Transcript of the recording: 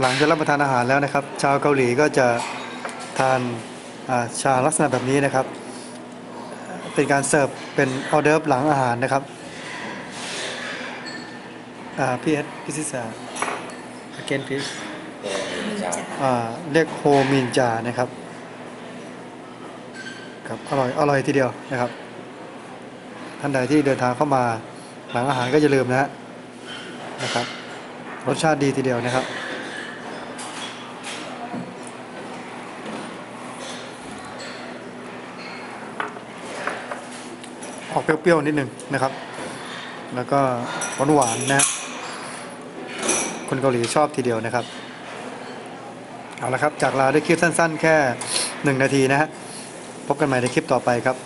หลังจากรับประทานอาหารแล้วนะครับ ชาวเกาหลีก็จะทานชาลักษณะแบบนี้นะครับ เป็นการเสิร์ฟเป็นออเดิร์ฟหลังอาหารนะครับพี่เอสพี่ซิสาเกนพิชอ่าเรียกโฮมินจานะครับครับอร่อยอร่อยทีเดียวนะครับ ท่านใดที่เดินทางเข้ามาหลังอาหารก็อย่าลืมนะฮะนะครับรสชาติดีทีเดียวนะครับ ออกเปรี้ยวๆนิดนึงนะครับ แล้วก็หวานๆนะฮะคนเกาหลีชอบทีเดียวนะครับเอาละครับจากลาด้วยคลิปสั้น ๆ แค่หนึ่งนาทีนะฮะพบกันใหม่ในคลิปต่อไปครับ